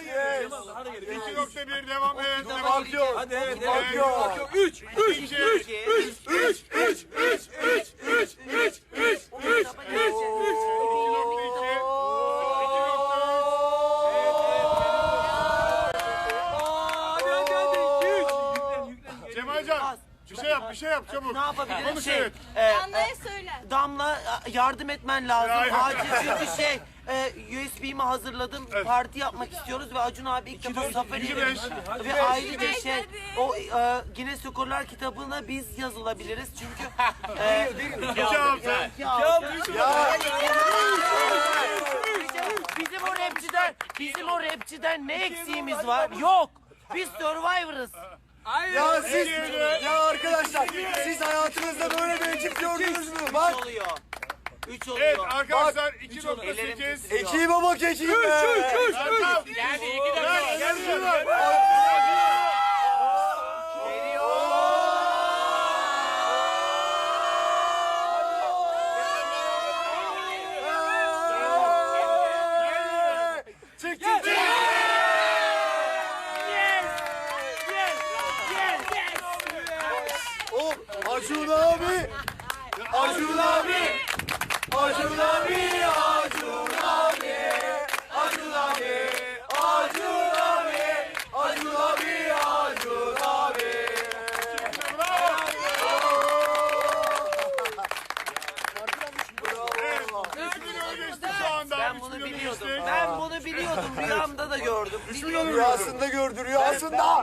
2.1 devam et. Fark yok. Hadi evet. Yok. 3 3 İki. 3 3 3 3 3 3 3 3 3 3 Hadi hadi hadi 2 3 Cemalcan bir şey yap bir şey yap çabuk. Ne yapabilirim? Konuş Şey, evet. e, Damla'ya söyle. Damla e, yardım etmen lazım. Acil çünkü şey e, USB'mi hazırladım. Parti yapmak istiyoruz ve Acun abi ilk defa iki beş. ve ayrıca beş, şey o e, Guinness Rekorlar kitabına biz yazılabiliriz çünkü e, İki altı. ya, bizim o rapçiden bizim o rapçiden ne eksiğimiz var? Yok. Biz Survivor'ız. Ya siz, ya arkadaşlar siz hayatınızda böyle bir ekip gördünüz mü? Bak. Oluyor. 3 oluyor. Evet arkadaşlar 2.8. Ekiği baba kekiği be. 3 3 3 3. İleride 2 dakika. Gelsin lan. Acun abi! Acun abi! Ben bunu biliyordum. Ben bunu biliyordum. Rüyamda da gördüm. Biliyordum. Rüyasında gördü rüyasında.